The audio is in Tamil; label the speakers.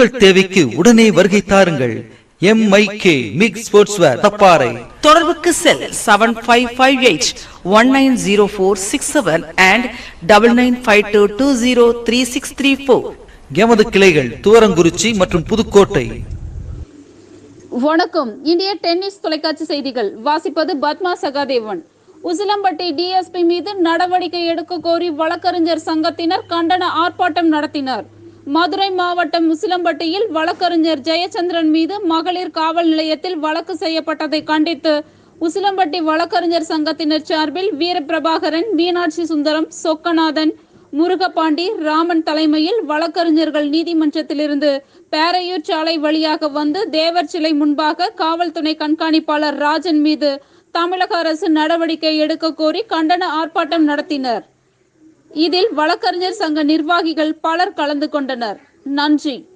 Speaker 1: உங்கள் தேவைக்கு உடனே வருகை தாருங்கள். எம்ஐகே மிக்ஸ் ஸ்போர்ட்ஸ்வேர் தப்பாறை
Speaker 2: தொடர்புக்கு cell seven five five eight one nine zero four six seven and double nine five two two zero three six three four
Speaker 1: எமது கிளைகள் துவரங்குறிச்சி மற்றும் புதுக்கோட்டை.
Speaker 3: வணக்கம். இந்திய டென்னிஸ் தொலைக்காட்சி செய்திகள். வாசிப்பது பத்மா சகாதேவன். உசிலம்பட்டி டிஎஸ்பி மீது நடவடிக்கை எடுக்க கோரி வழக்கறிஞர் சங்கத்தினர் கண்டன ஆர்ப்பாட்டம் நடத்தினர். மதுரை மாவட்டம் உசிலம்பட்டியில் வழக்கறிஞர் ஜெயச்சந்திரன் மீது மகளிர் காவல் நிலையத்தில் வழக்கு செய்யப்பட்டதை கண்டித்து உசிலம்பட்டி வழக்கறிஞர் சங்கத்தினர் சார்பில் வீரபிரபாகரன் மீனாட்சி சுந்தரம் சொக்கநாதன் முருகபாண்டி ராமன் தலைமையில் வழக்கறிஞர்கள் நீதிமன்றத்திலிருந்து பேரையூர் சாலை வழியாக வந்து தேவர் சிலை முன்பாக காவல்துறை கண்காணிப்பாளர் ராஜன் மீது தமிழக அரசு நடவடிக்கை எடுக்க கோரி கண்டன ஆர்ப்பாட்டம் நடத்தினர். இதில் வழக்கறிஞர் சங்க நிர்வாகிகள் பலர் கலந்து கொண்டனர். நன்றி.